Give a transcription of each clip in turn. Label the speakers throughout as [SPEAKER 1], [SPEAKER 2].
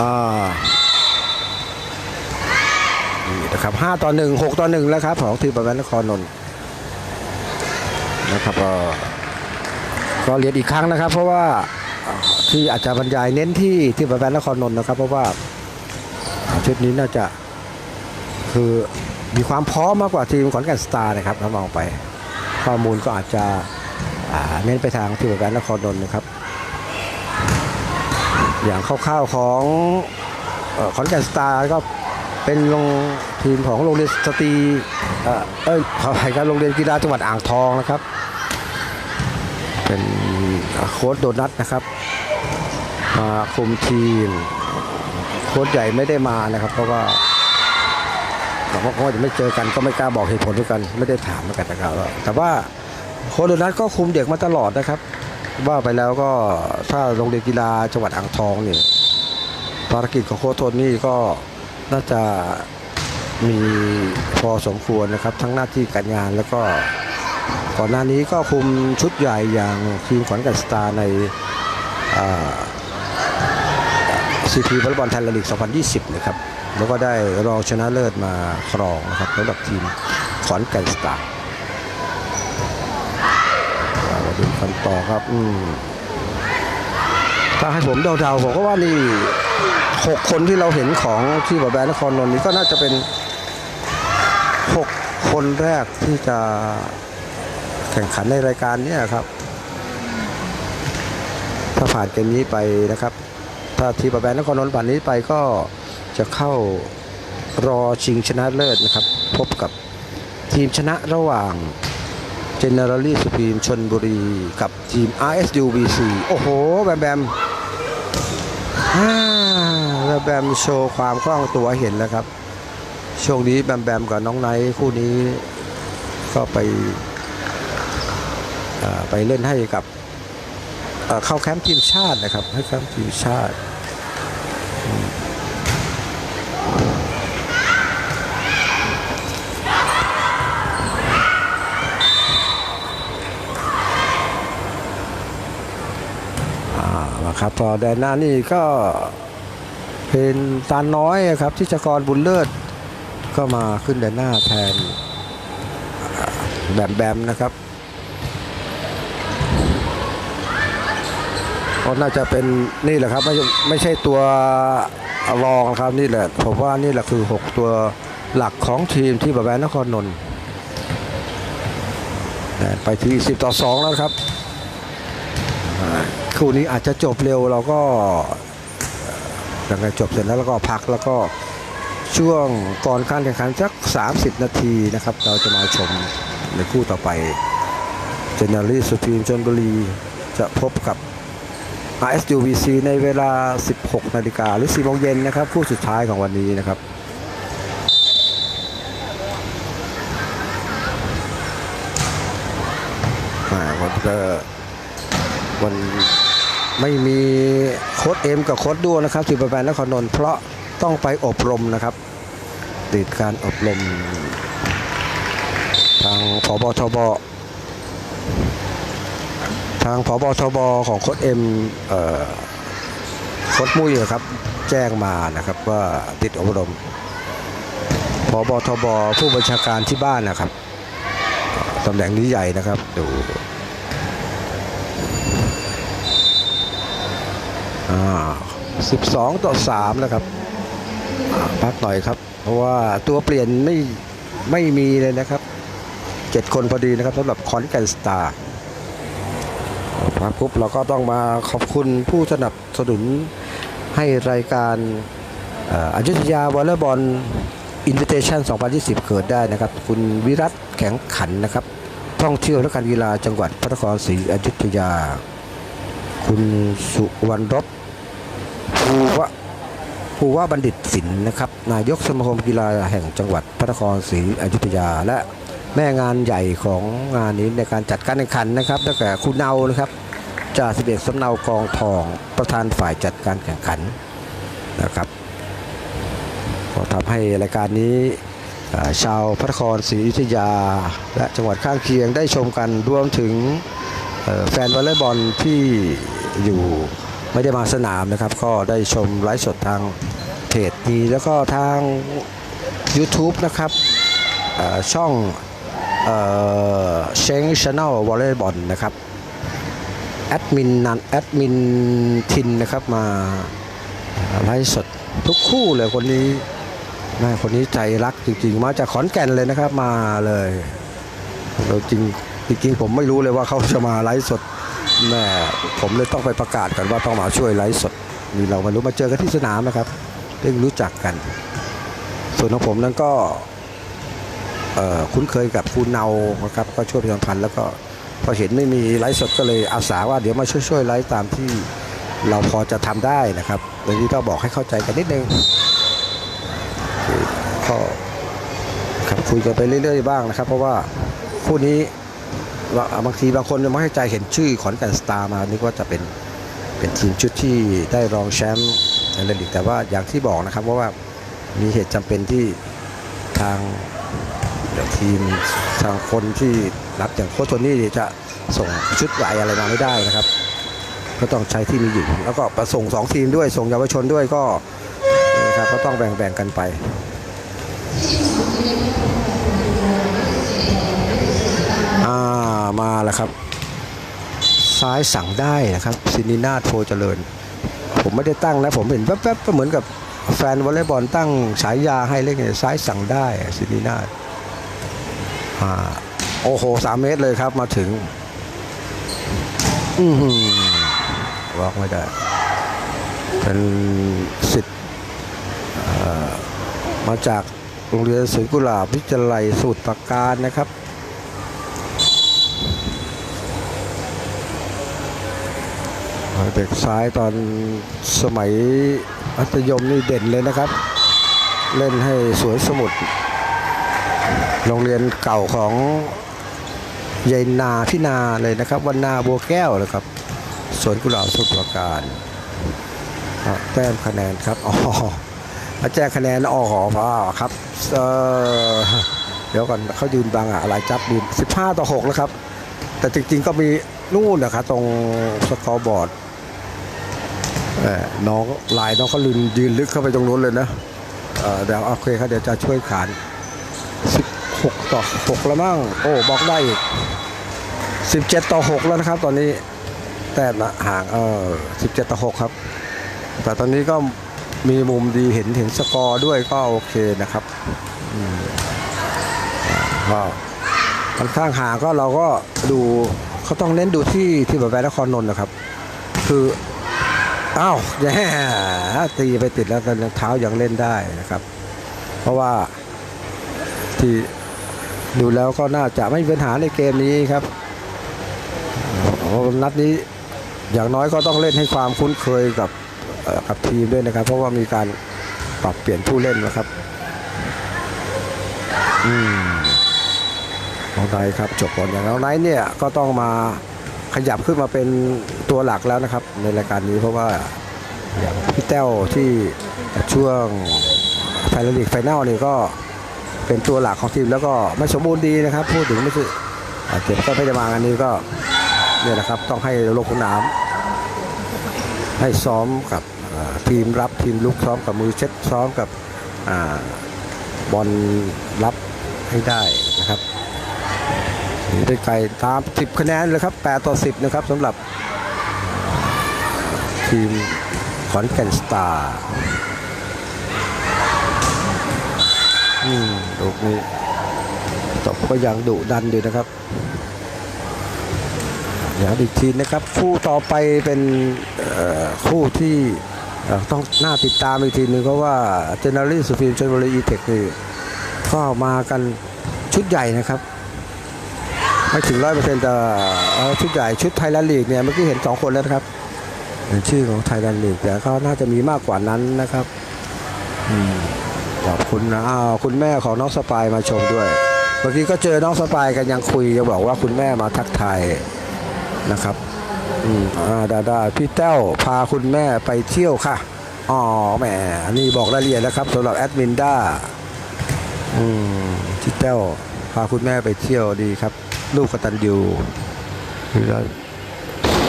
[SPEAKER 1] อ่านี่นะครับห้าต่อหนึ่งหกต่อหนึ่งแล้วครับของทีมประแวนนครนนท์นะครับก็ก็เรียนอีกครั้งนะครับ เพราะว่าที่อาจจะบรรยายเน้นที่ที่ประแวนนครนนท์นะครับ เพราะว่าชุดนี้น่าจะคือมีความพร้อมมากกว่าทีมขอนแก่นสตาร์นะครับถ้ามองไป ข้อมูลก็อาจจะเน้นไปทางที่ประแวนนครนนท์นะครับ อย่างคร่าวๆของออขอนแก่นสตาร์ก็เป็นโรงทีมของโรงเรียนสตรีเอ้ยขออภัยครับโรงเรียนกีฬาจังหวัดอ่างทองนะครับ เป็นโค้ชโดนัทนะครับมาคุมทีมโค้ชใหญ่ไม่ได้มานะครับ เพราะว่าเราก็จะไม่เจอกันก็ไม่กล้าบอกเหตุผลด้วยกัน ไม่ได้ถามกันนะครับแต่ว่าโค้ชโดนัทก็คุมเด็กมาตลอดนะครับ ว่าไปแล้วก็ถ้าโรงเรียนกีฬาจังหวัดอ่างทองเนี่ยภารกิจของโค้ชโทนี่ก็น่าจะมีพอสมควรนะครับ ทั้งหน้าที่การงานแล้วก็ก่อนหน้านี้ก็คุมชุดใหญ่อย่างทีมขอนแก่นสตาร์ในซีพีวอลเลย์บอลไทยลีก 2020 นะครับ แล้วก็ได้รองชนะเลิศมาครองนะครับสำหรับทีมขอนแก่นสตาร์ มาดูกัน ต่อครับอืมถ้าให้ผมเดาๆผมก็ว่านี่หกคนที่เราเห็นของที่บอแบนนครนนท์นี่ก็น่าจะเป็นหกคนแรกที่จะแข่งขันในรายการเนี้ครับ ถ้าผ่านเกมนี้ไปนะครับ ถ้าทีมบอแบนนครนนท์ผ่านนี้ไปก็จะเข้ารอชิงชนะเลิศนะครับ พบกับทีมชนะระหว่าง เจเนอเรลลี่สุพีมชนบุรีกับทีม RSU BC โอ้โห แบมแบมอ่าแบมแบมโชว์ความคล่องตัวเห็นแล้วครับ ช่วงนี้แบมแบมกับน้องไนท์คู่นี้ก็ไปไปเล่นให้กับเข้าแคมป์ทีมชาตินะครับ ให้แคมป์ทีมชาติ นะครับพอแดนหน้านี่ก็เป็นตาน้อยครับที่ชกรบุญเลิศก็มาขึ้นแดนหน้าแทนแบมแบมนะครับก็น่าจะเป็นนี่แหละครับไม่ใช่ไม่ใช่ตัวรองครับนี่แหละผมว่านี่แหละคือ 6 ตัวหลักของทีมที่บาแบนนครนนท์ไปที่ 10 ต่อ 2 แล้วครับ คู่นี้อาจจะจบเร็วเราก็หลังจากจบเสร็จแล้วเราก็พักแล้วก็ช่วงก่อนการแข่งขันสัก 30 นาทีนะครับ เราจะมาชมในคู่ต่อไปเจเนอรี่สุพีมชนบุรีจะพบกับ RSUVC ในเวลา 16 นาฬิกาหรือ 4 โมงเย็นนะครับ คู่สุดท้ายของวันนี้นะครับวันก็วัน ไม่มีโค้ดเอ็มกับโค้ดด้วนะครับที่ประแบนนครนนท์เพราะต้องไปอบรมนะครับ ติดการอบรม ทางผบทบทางผบทบของโค้ดเอ็มโค้ดมุ้ยครับแจ้งมานะครับว่าติดอบรมผบทบผู้บัญชาการที่บ้านนะครับตำแหน่งนี้ใหญ่นะครับดู อ่า 12 ต่อ3นะครับพักหน่อยครับ เพราะว่าตัวเปลี่ยนไม่ไม่มีเลยนะครับ 7 คนพอดีนะครับสำหรับคอนแกนสตาร์พักปุ๊บเราก็ต้องมาขอบคุณผู้สนับสนุนให้รายการอ่ออยุธยาวอลเลย์บอลอินเวิเทชัน2020 เกิดได้นะครับ คุณวิรัตแข็งขันนะครับ ท่องเที่ยวและการกีฬาจังหวัดพระนครศรีอยุธยา คุณสุวรรณรบ ภูวะภูวะบัณฑิตศิลป์นะครับ นายกสมาคมกีฬาแห่งจังหวัดพระนครศรีอยุธยา และแม่งานใหญ่ของงานนี้ในการจัดการแข่งขันนะครับตั้งแต่คุณเนานะครับจ่าสิบเอกสำเนากองทองประธานฝ่ายจัดการแข่งขันนะครับก็ทำให้รายการนี้ชาวพระนครศรีอยุธยา และจังหวัดข้างเคียงได้ชมกันรวมถึงแฟนวอลเลย์บอลที่อยู่ ไม่ได้มาสนามนะครับ ก็ได้ชมไลฟ์สดทางเพจนี้แล้วก็ทาง YouTube นะครับช่องเชงชาแนลวอลเลย์บอลนะครับแอดมินนันแอดมินทินนะครับมาไลฟ์สดทุกคู่เลยคนนี้แม่คนนี้ใจรักจริงๆ มาจากขอนแก่นเลยนะครับมาเลยเราจริงจริงผมไม่รู้เลยว่าเขาจะมาไลฟ์สด แม่ผมเลยต้องไปประกาศกันว่าต้องมาช่วยไลฟ์สดนี่เรามารู้มาเจอกันที่สนามนะครับเพิ่งรู้จักกัน ส่วนของผมนั้นก็คุ้นเคยกับคุณเนานะครับก็ช่วยประชาพันธ์แล้วก็พอเห็นไม่มีไลฟ์สดก็เลยอาสาว่าเดี๋ยวมาช่วยๆไลฟ์ตามที่เราพอจะทำได้นะครับโดยที่ต้องบอกให้เข้าใจกันนิดนึงก็ครับคุยกันไปเรื่อยๆบ้างนะครับ เพราะว่าคู่นี้ บางทีบางคนไม่ให้ใจเห็นชื่อขอนแก่นสตาร์มานึกว่าจะเป็นเป็นทีมชุดที่ได้รองแชมป์ในเรลีกแต่ว่าอย่างที่บอกนะครับเพราว่ามีเหตุจำเป็นที่ทางทีมทางคนที่รับอย่างโค้ชโทนี่จะส่งชุดใหญ่อะไรมาไม่ได้นะครับ ก็ต้องใช้ที่มีอยู่แล้วก็ประส่งสองทีมด้วยส่งเยาวชนด้วยก็นะครับก็ต้องแบ่งๆกันไป มาแล้วครับ ซ้ายสั่งได้นะครับซินินาโทเจริญ ผมไม่ได้ตั้งนะ ผมเห็นแป๊บๆก็เหมือนกับแฟนวอลเลย์บอลตั้งฉายาให้เล่นไงซ้ายสั่งได้ซินีนาอ่าโอ้โหสามเมตรเลยครับมาถึงอือหือวอกไม่ได้ เป็นสิทธิ์มาจากโรงเรียนสวนกุหลาบวิทยาลัยสูตรประการนะครับ เด็กซ้ายตอนสมัยมัธยมนี่เด่นเลยนะครับ เล่นให้สวยสมุทรโรงเรียนเก่าของยายนาพี่นาเลยนะครับวันนาบัวแก้วนะครับสวนกุหลาบสุดประการแต้มคะแนนครับอ๋อแจ้งคะแนนอ๋อพ่อครับเออเดี๋ยวก่อนเขายืนบังอะอะไรจับยืน15 ต่อ 6 แล้วครับ แต่จริงๆก็มีนู่นนะครับตรงสกอร์บอร์ด น้องลายน้องเขาลืนยืนลึกเข้าไปตรงนู้นเลยนะเดี๋ยวโอเคครับเดี๋ยวจะช่วยขาน 16 ต่อ 6 แล้วมั้งโอ้บอกได้อีก 17 ต่อ 6 แล้วนะครับ ตอนนี้แต้มห่างเออ17 ต่อ 6 ครับ แต่ตอนนี้ก็มีมุมดีเห็นเห็นสกอร์ด้วยก็โอเคนะครับก็ค่อนข้างห่างก็เราก็ดูเขาต้องเน้นดูที่ที่แบบแวนครนนท์นะครับ คือ อ้าวแย่ตีไปติดแล้วแต่เท้ายังเล่นได้นะครับ เพราะว่าที่ดูแล้วก็น่าจะไม่มีปัญหาในเกมนี้ครับนัดนี้อย่างน้อยก็ต้องเล่นให้ความคุ้นเคยกับกับทีมด้วยนะครับ เพราะว่ามีการปรับเปลี่ยนผู้เล่นนะครับ อืมน้องไนท์ครับจบบอลอย่างน้องไนเนี่ยก็ต้องมา ขยับขึ้นมาเป็นตัวหลักแล้วนะครับ ในรายการนี้เพราะว่าพี่แต้วที่ช่วงไฟนอลลีกไฟแนลนี่ก็เป็นตัวหลักของทีมแล้วก็ไม่สมบูรณ์ดีนะครับ พูดถึงไม่ใช่เจ็บก็ไม่ได้มางานนี้ก็เนี่ยนะครับต้องให้ลงสนามให้ซ้อมกับทีมรับทีมลุกซ้อมกับมือเช็ดซ้อมกับอบอลรับให้ได้นะครับ หนีได้ไกลตาม 10 คะแนนเลยครับ 8 ต่อ 10 นะครับสำหรับ ทีมขอนแก่นสตาร์อืมลูกนี้ตบก็ยังดุดันอยู่นะครับอย่างอีกทีนะครับ คู่ต่อไปเป็นคู่ที่ต้องน่าติดตามอีกทีหนึงเพราะว่าเจเนอรี่สุฟิล์มชนบุรีอีเทคนี่ก็มากันชุดใหญ่นะครับ ไม่ถึงร้อยเปอร์เซ็นต์แต่ชุดใหญ่ชุดไทยแลนด์ลีกเนี่ยเมื่อกี้เห็นสองคนแล้วนะครับเป็นชื่อของไทยแลนด์ลีกแต่เขาน่าจะมีมากกว่านั้นนะครับอขอบคุณนะอ้าวคุณแม่ของน้องสปายมาชมด้วยเมื่อกี้ก็เจอน้องสปายกันยังคุยยังบอกว่าคุณแม่มาทักทายนะครับอืมอ่าดาดาพี่แต้วพาคุณแม่ไปเที่ยวค่ะอ๋อแหมนี่บอกรายละเอียดแล้วครับสำหรับแอดมินด้าอืมพี่แต้วพาคุณแม่ไปเที่ยวดีครับ ลูกกตันยูคือเรา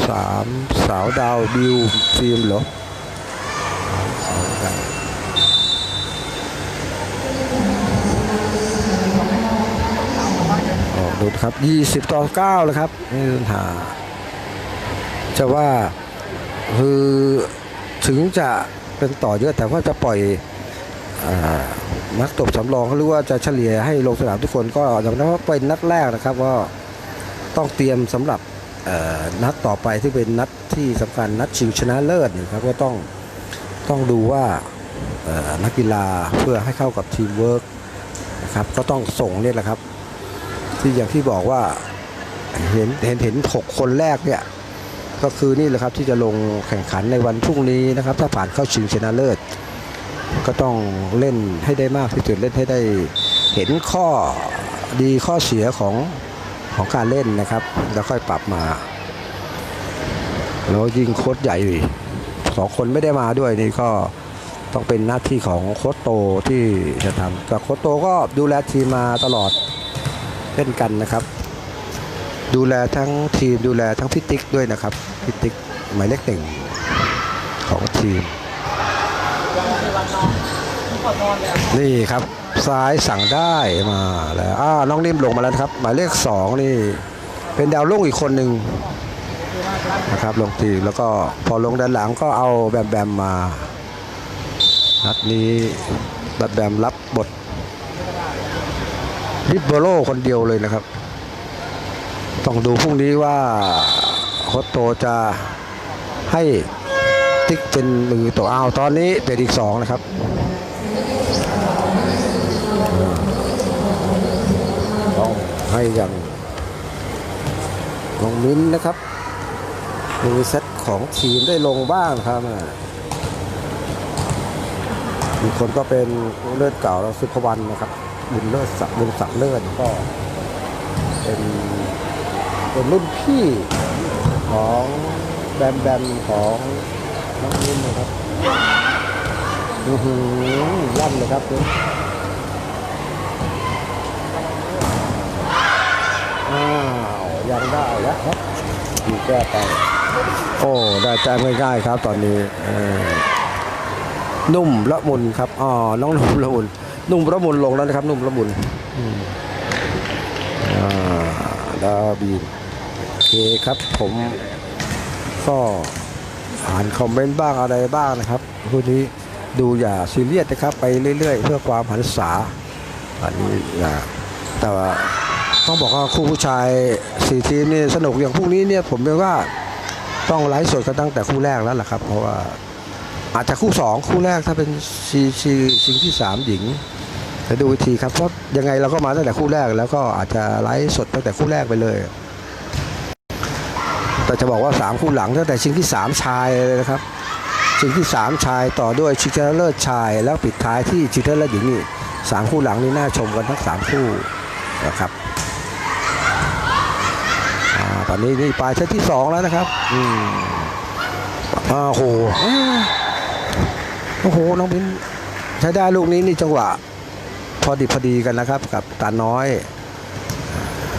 [SPEAKER 1] สามสาวดาวบิวฟิล์มเหรอสาวดาวออกดูครับ 20 ต่อ9เลยครับไม่ปัญหาจะว่าคือถึงจะเป็นต่อเยอะแต่ว่าจะปล่อยอ นักตบสำรองหรือว่าจะเฉลี่ยให้ลงสนามทุกคนก็ยอมรับว่าเป็นนัดแรกนะครับว่าต้องเตรียมสำหรับนัดต่อไปที่เป็นนัดที่สำคัญนัดชิงชนะเลิศนะครับก็ต้องต้องดูว่านักกีฬาเพื่อให้เข้ากับทีมเวิร์กนะครับก็ต้องส่งเนี่ยแหละครับ ที่อย่างที่บอกว่าเห็นเห็นเห็นหกคนแรกเนี่ยก็คือนี่แหละครับที่จะลงแข่งขันในวันพรุ่งนี้นะครับ ถ้าผ่านเข้าชิงชนะเลิศ ก็ต้องเล่นให้ได้มากที่สุดเล่นให้ได้เห็นข้อดีข้อเสียของของการเล่นนะครับ แล้วค่อยปรับมา แล้วยิงโค้ชใหญ่สองคนไม่ได้มาด้วยนี่ก็ต้องเป็นหน้าที่ของโค้ชโตที่จะทำกับโค้ชโตก็ดูแลทีมมาตลอดเล่นกันนะครับ ดูแลทั้งทีมดูแลทั้งพิติกด้วยนะครับพิติกหมายเลขหนึ่งของทีม นี่ครับซ้ายสั่งได้มาแล้วอ่าน้องนิ่มลงมาแล้วครับ หมายเลขสองนี่เป็นดาวรุ่งอีกคนหนึ่งนะครับลงทีแล้วก็พอลงด้านหลังก็เอาแบมแบมมา นัดนี้แบมแบมรับบทลิเบโรคนเดียวเลยนะครับ ต้องดูพรุ่งนี้ว่าโคชโตจะให้ติ๊กเป็นมือตัวเอาวตอนนี้เป็นอีกสองนะครับ ต้อง ให้อย่างลงมิ้นนะครับมือเซตของทีมได้ลงบ้างครับอีกคนก็เป็นเลือดเก่าแล้วสุภวรรณนะครับ บุญเลิศศักดิ์บุญศักดิ์เลิศก็เป็นเป็นรุ่นพี่ของแบมแบมของน้องมิ้นนะครับอือหือลั่นเลยครับเนี่ย อ้าวยังได้แล้วครับดีแก้ไปโอ้ได้แต้มง่ายๆครับตอนนี้นุ่มละมุนครับอ๋อน้องนุ่มละมุนนุ่มละมุนลงแล้วนะครับ นุ่มละมุนอ่าดาบีโอเคครับผมก็อ่านคอมเมนต์บ้างอะไรบ้างนะครับคู่นี้ดูอย่าซีเรียสนะครับ ไปเรื่อยๆ เพื่อความหันษาอันนี้นะแต่ว่า ต้องบอกว่าคู่ผู้ชายสี่ทีมนี่สนุกอย่างพรุ่งนี้เนี่ยผมเรียกว่าต้องไลฟ์สดกันตั้งแต่คู่แรกแล้วล่ะครับ เพราะว่าอาจจะคู่สองคู่แรกถ้าเป็นชีชีชิงที่สามหญิงจะดูอีกทีครับเพราะยังไงเราก็มาตั้งแต่คู่แรกแล้วก็อาจจะไลฟ์สดตั้งแต่คู่แรกไปเลย แต่จะบอกว่าสามคู่หลังตั้งแต่ชิงที่สามชายเลยนะครับชิงที่สามชายต่อด้วยชิงชนะเลิศชาย แล้วปิดท้ายที่ชิงชนะเลิศหญิงนี่สามคู่หลังนี่น่าชมกันทั้งสามคู่นะครับ อ่าตอนนี้นี่ปลายเซตที่สองแล้วนะครับ อืมอ่าโหโอ้โห น้องพินใช้ได้ลูกนี้นี่จังหวะ พอดีพอดีกันนะครับ กับตาน้อย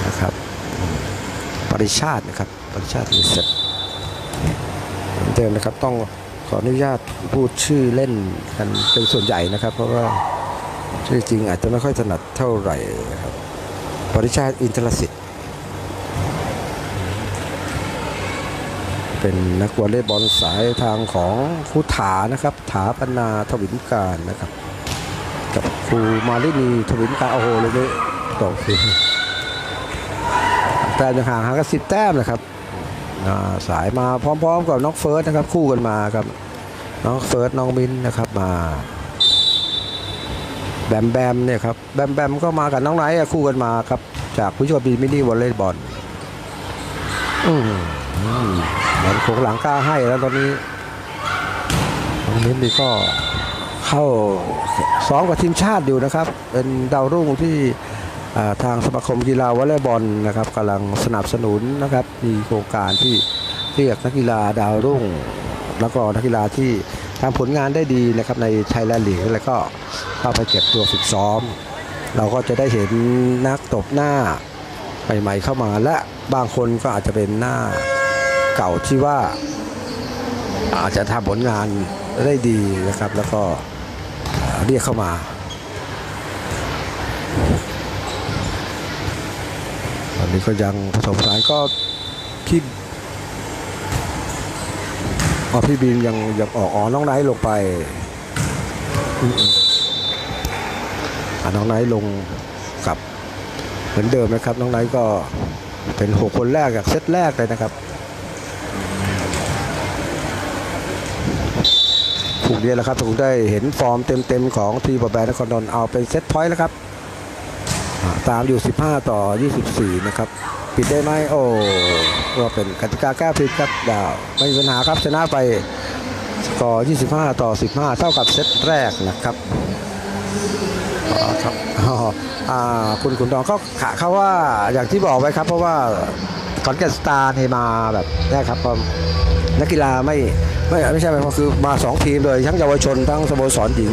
[SPEAKER 1] นะครับปริชาตินะครับปริชาติมีเสร็จเหมือนเดิมนะครับต้องขออนุญาตพูดชื่อเล่นกันเป็นส่วนใหญ่นะครับ เพราะว่าชื่อจริงอาจจะไม่ค่อยถนัดเท่าไหร่ครับปริชาติอินทรสิทธิ เป็นนักวอลเลย์บอลสายทางของครูถานะครับ ถาปนาทวินการนะครับ กับครูมาลินีทวินการโอ้โหเลยนี่ตกคือแต้มยังห่างห่างกันสิบแต้มนะครับสายมาพร้อมๆกับน้องเฟิร์สนะครับ คู่กันมาครับน้องเฟิร์สน้องมินนะครับมาแบมแบมเนี่ยครับแบมแบมก็มากับน้องไนท์คู่กันมาครับ จากผู้ชมบีมินิวอลเลย์บอลอืม อืมบอลโค้งหลังกล้าให้แล้วตอนนี้น้องมิ้นนี่ก็เข้าซ้อมกับทีมชาติอยู่นะครับ เป็นดาวรุ่งที่ทางสมาคมกีฬาวอลเลย์บอลนะครับกำลังสนับสนุนนะครับมีโครงการที่เรียกนักกีฬาดาวรุ่ง แล้วก็นักกีฬาที่ทำผลงานได้ดีนะครับในไทยแลนด์ลีกแล้วก็เข้าไปเก็บตัวฝึกซ้อม เราก็จะได้เห็นนักตบหน้าใหม่ๆเข้ามาและบางคนก็อาจจะเป็นหน้า เก่าที่ว่าอาจจะทำผลงานได้ดีนะครับ แล้วก็เรียกเข้ามาตอนนี้ก็ยังผสมผสานก็พี่อ๋อพี่บีมยังยังออกอ๋อน้องไนท์ลงไปอ่าน้องไนท์ลงกับเหมือนเดิมนะครับ น้องไนท์ก็เป็นหกคนแรกจากเซตแรกเลยนะครับ พรุ่งนี้แหละครับผมได้เห็นฟอร์มเต็มๆของทีมบอแบนนครนนท์เอาเป็นเซตพอยต์แล้วครับอ่าตามอยู่ 15 ต่อ 24 นะครับ ปิดได้ไหมโอ้ก็เป็นกติกาแก้ผิดครับดาว ไม่มีปัญหาครับชนะไปสกอร์25 ต่อ 15 เท่ากับเซตแรกนะครับครับอ๋อคุณขุนทองก็ขะเขาว่าอย่างที่บอกไว้ครับ เพราะว่าคอนแกนสตาร์เนี่ยมาแบบนี้ครับนักกีฬาไม่ ไม่ไม่ใช่ไหมก็คือมา2ทีมเลยทั้งเยาวชนทั้งสโมสรหญิง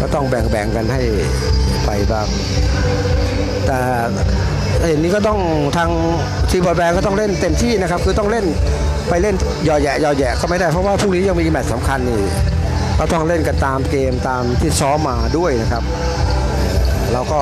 [SPEAKER 1] ก็ต้องแบ่งๆกันให้ไปบ้าง แต่เห็นนี้ก็ต้องทางทีมบอลแบงก็ต้องเล่นเต็มที่นะครับ คือต้องเล่นไปเล่นหยอแยะหยอแยะก็ไม่ได้เพราะว่าพรุ่งนี้ยังมีแมตช์สำคัญนี่ก็ต้องเล่นกันตามเกมตามที่ซ้อมมาด้วยนะครับ แล้วก็